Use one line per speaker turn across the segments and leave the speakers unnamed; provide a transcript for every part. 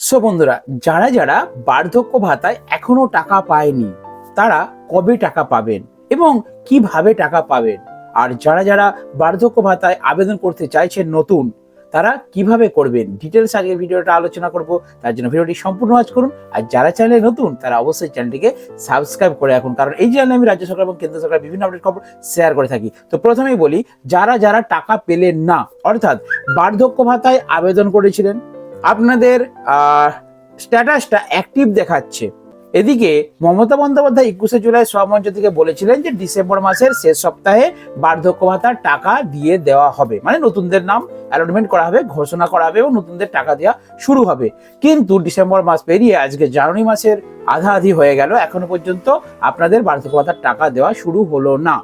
So বন্ধুরা, যারা যারা বার্ধক্য ভাতায় এখনও টাকা পায়নি, তারা কবে টাকা পাবেন এবং কীভাবে টাকা পাবেন? আর যারা যারা বার্ধক্য ভাতায় আবেদন করতে চাইছেন নতুন, তারা কীভাবে করবেন? ডিটেলস আগে ভিডিওটা আলোচনা করব, তার জন্য ভিডিওটি সম্পূর্ণ ওয়াচ করুন। আর যারা চ্যানেলে নতুন, তারা অবশ্যই চ্যানেলটিকে সাবস্ক্রাইব করে রাখুন। কারণ এই চ্যানেলে আমি রাজ্য সরকার এবং কেন্দ্র সরকার বিভিন্ন আপডেট খবর শেয়ার করে থাকি। তো প্রথমেই বলি, যারা যারা টাকা পেলেন না, অর্থাৎ বার্ধক্য ভাতায় আবেদন করেছিলেন আপনাদের স্ট্যাটাসটা অ্যাক্টিভ দেখাচ্ছে। এদিকে মমতা বন্দ্যোপাধ্যায় একুশে জুলাই সভমঞ্চ থেকে বলেছিলেন যে ডিসেম্বর মাসের শেষ সপ্তাহে বার্ধক্য ভাতার টাকা দিয়ে দেওয়া হবে। মানে নতুনদের নাম অ্যালটমেন্ট করা হবে, ঘোষণা করা হবে এবং নতুনদের টাকা দেওয়া শুরু হবে। কিন্তু ডিসেম্বর মাস পেরিয়ে আজকে জানুয়ারি মাসের আধা আধি হয়ে গেল। এখনও পর্যন্ত আপনাদের বার্ধক্য ভাতার টাকা দেওয়া শুরু হলো না।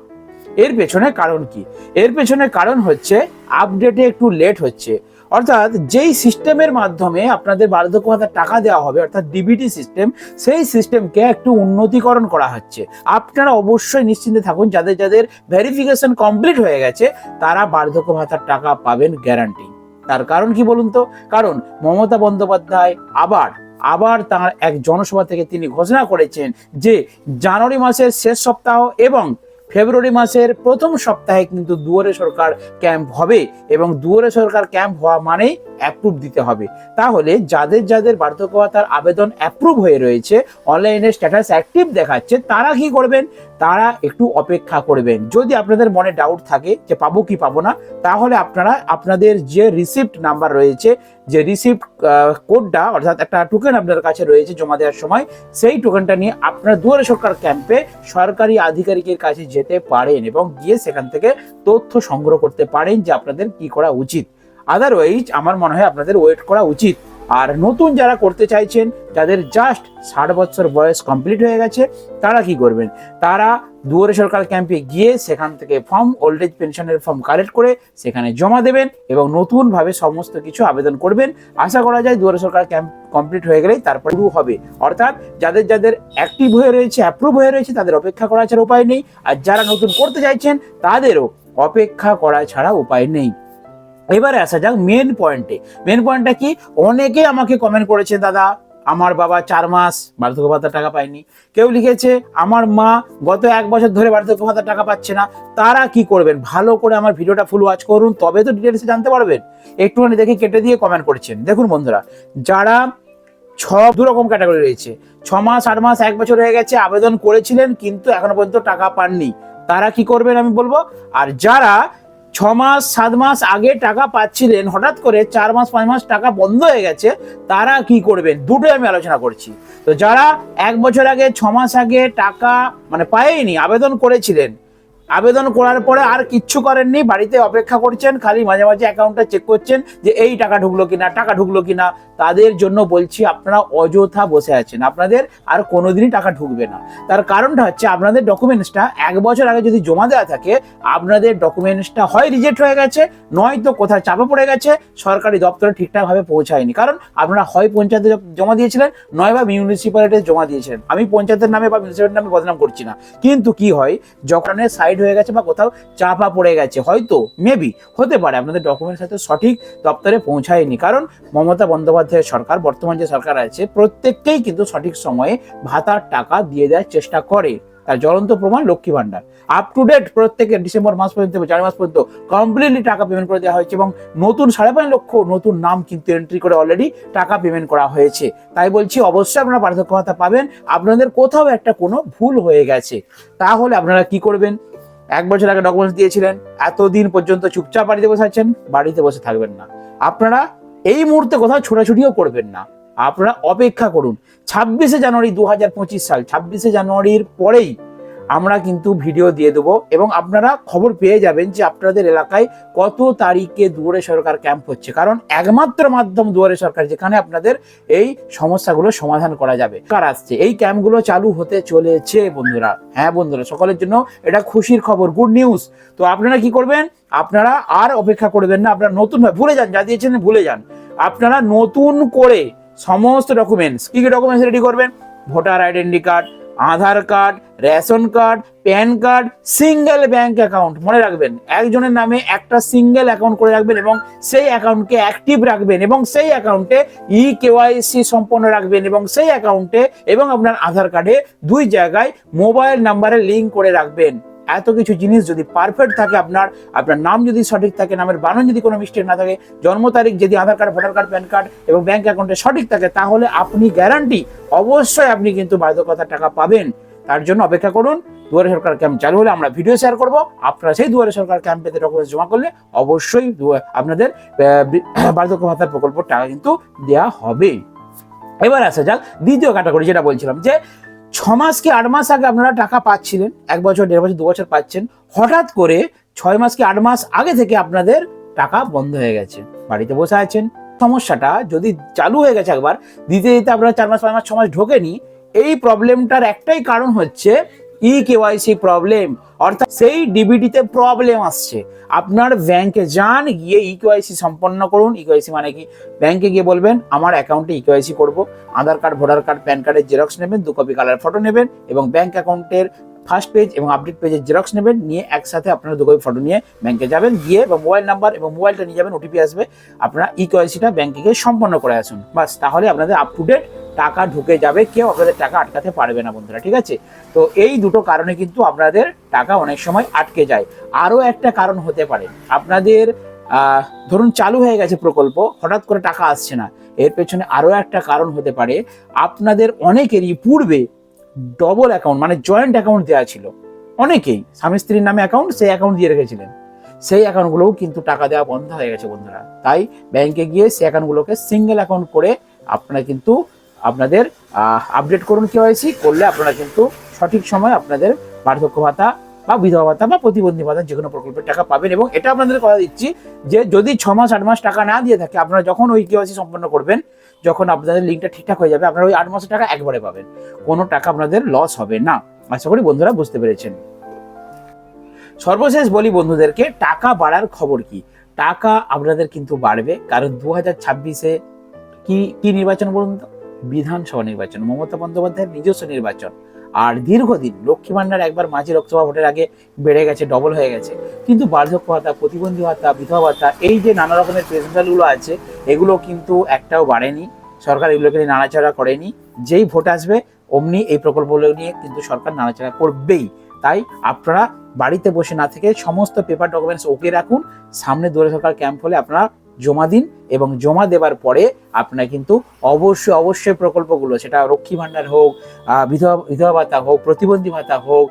এর পেছনে কারণ কি? এর পেছনে কারণ হচ্ছে আপডেটে একটু লেট হচ্ছে। অর্থাৎ যেই সিস্টেমের মাধ্যমে আপনাদের বার্ধক্য ভাতার টাকা দেওয়া হবে, অর্থাৎ ডিবিটি সিস্টেম সেই সিস্টেমকে একটু উন্নতিকরণ করা হচ্ছে। আপনারা অবশ্যই নিশ্চিন্তে থাকুন, যাদের যাদের ভেরিফিকেশন কমপ্লিট হয়ে গেছে, তারা বার্ধক্য ভাতার টাকা পাবেন গ্যারান্টি তার কারণ কি বলুন তো? কারণ মমতা বন্দ্যোপাধ্যায় আবার আবার তার এক জনসভা থেকে তিনি ঘোষণা করেছেন যে জানুয়ারি মাসের শেষ সপ্তাহ এবং ফেব্রুয়ারি মাসের প্রথম সপ্তাহে কিন্তু দুয়ারে সরকার ক্যাম্প হবে এবং দুয়ারে সরকার ক্যাম্প হওয়া মানেই অ্যাপ্রুভ দিতে হবে। তাহলে যাদের যাদের বার্ধক্যতার আবেদন অ্যাপ্রুভ হয়ে রয়েছে অনলাইনে স্ট্যাটাস অ্যাক্টিভ দেখাচ্ছে, তারা কি করবেন? তারা একটু অপেক্ষা করবেন। যদি আপনাদের মনে ডাউট থাকে যে পাবো কি পাবো না, তাহলে আপনারা, আপনাদের যে রিসিপ্ট নাম্বার রয়েছে, যে রিসিপ্ট কোডটা অর্থাৎ একটা টোকেন আপনার কাছে রয়েছে জমা দেওয়ার সময়, সেই টোকেনটা নিয়ে আপনারা দুয়ারে সরকার ক্যাম্পে সরকারি আধিকারিকের কাছে যেতে পারেন এবং গিয়ে সেখান থেকে তথ্য সংগ্রহ করতে পারেন যে আপনাদের কি করা উচিত। আদারওয়াইজ আমার মনে হয় আপনাদের ওয়েট করা উচিত। আর নতুন যারা করতে চাইছেন যাদের জাস্ট ষাট বছর বয়স কমপ্লিট হয়ে গেছে, তারা কি করবেন? তারা দুয়ারে সরকার ক্যাম্পে গিয়ে সেখান থেকে ফর্ম ওল্ড এজ পেনশনের ফর্ম কালেক্ট করে সেখানে জমা দেবেন এবং নতুনভাবে সমস্ত কিছু আবেদন করবেন। আশা করা যায় দুয়ারে সরকার ক্যাম্প কমপ্লিট হয়ে গেলেই তারপর শুরু হবে। অর্থাৎ যাদের যাদের অ্যাক্টিভ হয়ে রয়েছে অ্যাপ্রুভ হয়ে রয়েছে, তাদের অপেক্ষা করা ছাড়া উপায় নেই। আর যারা নতুন করতে চাইছেন, তাদেরও অপেক্ষা করা ছাড়া উপায় নেই। এবারে আসা যাক মেন পয়েন্টে মেন পয়েন্টটা কি? অনেকে আমাকে কমেন্ট করেছেন দাদা, আমার বাবা চার মাস বার্ধক্য ভাতার টাকা পায়নি। কেউ লিখেছে, আমার মা গত এক বছর ধরে বার্ধক্য ভাতার টাকা পাচ্ছে না। তারা কি করবেন? ভালো করে আমার ভিডিওটা ফুল ওয়াচ করুন, তবে তো ডিটেলসে জানতে পারবেন। একটুখানি দেখে কেটে দিয়ে কমেন্ট করেছেন। দেখুন বন্ধুরা, যারা ছ, দু রকম ক্যাটাগরি রয়েছে। ছ মাস, আট মাস, এক বছর হয়ে গেছে, আবেদন করেছিলেন, কিন্তু এখনও পর্যন্ত টাকা পাননি। তারা কি করবেন আমি বলব? আর যারা ছ মাস সাত মাস আগে টাকা পাচ্ছিলেন, হঠাৎ করে চার মাস পাঁচ মাস টাকা বন্ধ হয়ে গেছে, তারা কি করবেন? দুটোই আমি আলোচনা করছি। তো যারা এক বছর আগে ছ মাস আগে টাকা মানে পায়নি, আবেদন করেছিলেন আবেদন করার পরে আর কিচ্ছু করেননি, বাড়িতে অপেক্ষা করছেন, খালি মাঝে মাঝে অ্যাকাউন্টটা চেক করছেন যে এই টাকা ঢুকলো কিনা, টাকা ঢুকলো কিনা। তাদের জন্য বলছি, আপনারা অযথা বসে আছেন। আপনাদের আর কোনোদিনই টাকা ঢুকবে না। তার কারণটা হচ্ছে, আপনাদের ডকুমেন্টসটা এক বছর আগে যদি জমা দেওয়া থাকে, আপনাদের ডকুমেন্টসটা হয় রিজেক্ট হয়ে গেছে, নয়তো কোথায় চাপা পড়ে গেছে, সরকারি দপ্তরে ঠিকঠাকভাবে পৌঁছায়নি। কারণ আপনারা হয় পঞ্চায়েতে জমা দিয়েছিলেন, নয় বা মিউনিসিপ্যালিটিতে জমা দিয়েছিলেন। আমি পঞ্চায়েতের নামে বা মিউনিসিপ্যালিটির নামে বদনাম করছি না। কিন্তু কি হয়, যখন সাইড হয়ে গেছে বা কোথাও চাপা পড়ে গেছে। হয়তো মেবি হতে পারে। আপনাদের ডকুমেন্টস হয়তো সঠিক দপ্তরে পৌঁছায়নি। কারণ মমতা বন্দ্যোপাধ্যায়ের সরকার, বর্তমান যে সরকার আছে, প্রত্যেককেই কিন্তু সঠিক সময়ে ভাতার টাকা দিয়ে দেওয়ার চেষ্টা করে। তার জ্বলন্ত প্রমাণ Lakshmi Bhandar up to date প্রত্যেকের ডিসেম্বর মাস পর্যন্ত জানুয়ারি মাস পর্যন্ত কমপ্লিটলি টাকা পেমেন্ট করে দেওয়া হয়েছে এবং নতুন সাড়ে পাঁচ লক্ষ নতুন নাম কিন্তু এন্ট্রি করে অলরেডি টাকা পেমেন্ট করা হয়েছে। তাই বলছি, অবশ্যই আপনারা পার্থক্য ভাতা পাবেন। আপনাদের কোথাও একটা কোনো ভুল হয়ে গেছে। তাহলে আপনারা কি করবেন? এক বছর আগে ডকুমেন্টস দিয়েছিলেন, এতদিন পর্যন্ত চুপচাপ বাড়িতে বসে আছেন, বাড়িতে বসে থাকবেন না। আপনারা এই মুহূর্তে কোথাও ছোটাছুটিও করবেন না। আপনারা অপেক্ষা করুন। ছাব্বিশে জানুয়ারি দু হাজার পঁচিশ সাল, ছাব্বিশে জানুয়ারির পরেই আমরা কিন্তু ভিডিও দিয়ে দেবো এবং আপনারা খবর পেয়ে যাবেন যে আপনাদের এলাকায় কত তারিখে দুয়ারে সরকার ক্যাম্প হচ্ছে। কারণ একমাত্র মাধ্যম দুয়ারে সরকার, যেখানে আপনাদের এই সমস্যাগুলো সমাধান করা যাবে। কার আসছে? এই ক্যাম্পগুলো চালু হতে চলেছে বন্ধুরা। হ্যাঁ বন্ধুরা, সকলের জন্য এটা খুশির খবর গুড নিউজ তো আপনারা কি করবেন? আপনারা আর অপেক্ষা করবেন না, আপনারা নতুন ভুলে যান, যা দিয়েছেন ভুলে যান। আপনারা নতুন করে সমস্ত ডকুমেন্টস কি কি ডকুমেন্টস রেডি করবেন? Voter identity card Aadhaar card, ration card, PAN card, single bank account. মনে রাখবেন, একজনের নামে একটা সিঙ্গেল অ্যাকাউন্ট করে রাখবেন এবং সেই অ্যাকাউন্টকে অ্যাক্টিভ রাখবেন এবং সেই অ্যাকাউন্টে ই কেওয়াইসি সম্পন্ন রাখবেন এবং সেই অ্যাকাউন্টে এবং আপনার আধার কার্ডে দুই জায়গায় মোবাইল নাম্বারে লিঙ্ক করে রাখবেন। এত কিছু জিনিস যদি পারফেক্ট থাকে আপনার আপনার নাম যদি সঠিক থাকে, নামের বানান যদি কোনো মিস্টেক না থাকে, জন্ম তারিখ যদি Aadhaar card voter card PAN card এবং ব্যাংক অ্যাকাউন্টে সঠিক থাকে, তাহলে আপনি গ্যারান্টি অবশ্যই আপনি কিন্তু বাধ্যকতার টাকা পাবেন। তার জন্য অপেক্ষা করুন, দুয়ারে সরকার ক্যাম্প চালু হলে আমরা ভিডিও শেয়ার করব। আপনারা সেই দুয়ারে সরকার ক্যাম্পেতে ডকুমেন্টস জমা করলে অবশ্যই আপনাদের বার্ধক্য ভাতার প্রকল্প টাকা কিন্তু দেওয়া হবে। এবার আসা যাক দ্বিতীয় ক্যাটাগরি যেটা বলছিলাম যে ছ মাস কি আট মাস আগে আপনারা টাকা পাচ্ছিলেন? এক বছর, দেড় বছর, দু বছর পাচ্ছেন। হঠাৎ করে ছয় মাস কি আট মাস আগে থেকে আপনাদের টাকা বন্ধ হয়ে গেছে। বাড়িতে বসে আছেন। সমস্যাটা যদি চালু হয়ে গেছে একবার, দিতে দিতে আপনারা চার মাস, পাঁচ মাস ছ মাস ঢোকেনি, এই প্রবলেমটার একটাই কারণ হচ্ছে ই কেওয়াইসি প্রবলেম অর্থাৎ সেই ডিবিটিতে প্রবলেম আসছে। আপনার ব্যাংকে যান, গিয়ে ই কেওয়াইসি সম্পন্ন করুন। ই কেওয়াইসি মানে কি? ব্যাংকে গিয়ে বলবেন, আমার অ্যাকাউন্টে ই কেওয়াইসি করব। Aadhaar card voter card PAN কার্ডের জেরক্স নেবেন, দু কপি কালার ফটো নেবেন এবং ব্যাংক অ্যাকাউন্টের ফার্স্ট পেজ এবং আপডেট পেজের জেরক্স নেবেন, নিয়ে একসাথে আপনারা দু কপি ফটো নিয়ে ব্যাংকে যাবেন, গিয়ে বা মোবাইল নাম্বার এবং মোবাইলটা নিয়ে যাবেন ওটিপি আসবে, আপনারা ই কেওয়াইসিটা ব্যাংকে গিয়ে সম্পন্ন করে আসুন। বাস, তাহলে আপনাদের আপ টু ডেট টাকা ঢুকে যাবে, কেউ আপনাদের টাকা আটকাতে পারবে না বন্ধুরা, ঠিক আছে? তো এই দুটো কারণে কিন্তু আপনাদের টাকা অনেক সময় আটকে যায়। আরও একটা কারণ হতে পারে, আপনাদের ধরুন চালু হয়ে গেছে প্রকল্প, হঠাৎ করে টাকা আসছে না, এর পেছনে আরও একটা কারণ হতে পারে, আপনাদের অনেকেরই পূর্বে ডবল অ্যাকাউন্ট মানে জয়েন্ট অ্যাকাউন্ট দেওয়া ছিল। অনেকেই স্বামী স্ত্রীর নামে অ্যাকাউন্ট সেই অ্যাকাউন্ট দিয়ে রেখেছিলেন। সেই অ্যাকাউন্টগুলোও কিন্তু টাকা দেওয়া বন্ধ হয়ে গেছে বন্ধুরা। তাই ব্যাংকে গিয়ে সেই অ্যাকাউন্টগুলোকে সিঙ্গেল অ্যাকাউন্ট করে আপনারা কিন্তু আপনাদের আপডেট করুন কেওয়াইসি করলে আপনারা কিন্তু সঠিক সময় আপনাদের বার্ধক্য ভাতা বা বিধবা ভাতা বা প্রতিবন্ধী ভাতা যে কোনো প্রকল্পের টাকা পাবেন। এবং এটা আপনাদের কথা দিচ্ছি যে যদি ছ মাস আট মাস টাকা না দিয়ে থাকে, আপনারা যখন ওই কেওয়াইসি সম্পন্ন করবেন যখন আপনাদের লিঙ্কটা ঠিকঠাক হয়ে যাবে, আপনারা ওই আট মাসের টাকা একবারে পাবেন। কোনো টাকা আপনাদের লস হবে না। আশা করি বন্ধুরা বুঝতে পেরেছেন। সর্বশেষ বলি বন্ধুদেরকে, টাকা বাড়ার খবর কি? টাকা আপনাদের কিন্তু বাড়বে, কারণ দু হাজার ছাব্বিশে কি কি নির্বাচন বলুন তো? বিধানসভা নির্বাচন, মমতা বন্দ্যোপাধ্যায়ের নিজস্ব নির্বাচন। আর দীর্ঘদিন লক্ষ্মী ভান্ডার একবার মাঝি লোকসভা ভোটের আগে বেড়ে গেছে ডবল হয়ে গেছে। কিন্তু বার্ধক্য ভাতা, প্রতিবন্ধী ভাতা, বিধবা ভাতা, এই যে নানা রকমের পেনশনগুলো আছে, এগুলো কিন্তু একটাও বাড়েনি। সরকার এগুলোকে নিয়ে নাড়াচাড়া করেনি। যেই ভোট আসবে, অমনি এই প্রকল্পগুলো নিয়ে কিন্তু সরকার নাড়াচাড়া করবেই। তাই আপনারা বাড়িতে বসে না থেকে সমস্ত পেপার ডকুমেন্টস ওকে রাখুন। সামনে দূরে সরকার ক্যাম্প হলে আপনারা জমা দিন এবং জমা দেওয়ার পরে আপনারা কিন্তু অবশ্যই অবশ্যই প্রকল্পগুলো, সেটা রক্ষী ভাণ্ডার হোক বিধবা বিধবা ভাতা হোক, প্রতিবন্ধী ভাতা হোক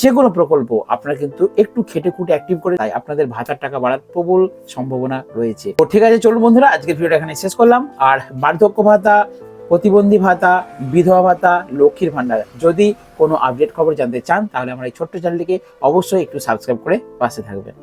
যে কোনো প্রকল্প আপনারা কিন্তু একটু খেটে খুঁটে অ্যাক্টিভ করে, তাই আপনাদের ভাতার টাকা বাড়ার প্রবল সম্ভাবনা রয়েছে। তো ঠিক আছে, চলুন বন্ধুরা, আজকের ভিডিওটা এখানে শেষ করলাম। আর বার্ধক্য ভাতা, প্রতিবন্ধী ভাতা, বিধবা ভাতা, লক্ষ্মীর ভাণ্ডার, যদি কোনো আপডেট খবর জানতে চান, তাহলে আমার এই ছোট্ট চ্যানেলটিকে অবশ্যই একটু সাবস্ক্রাইব করে পাশে থাকবেন।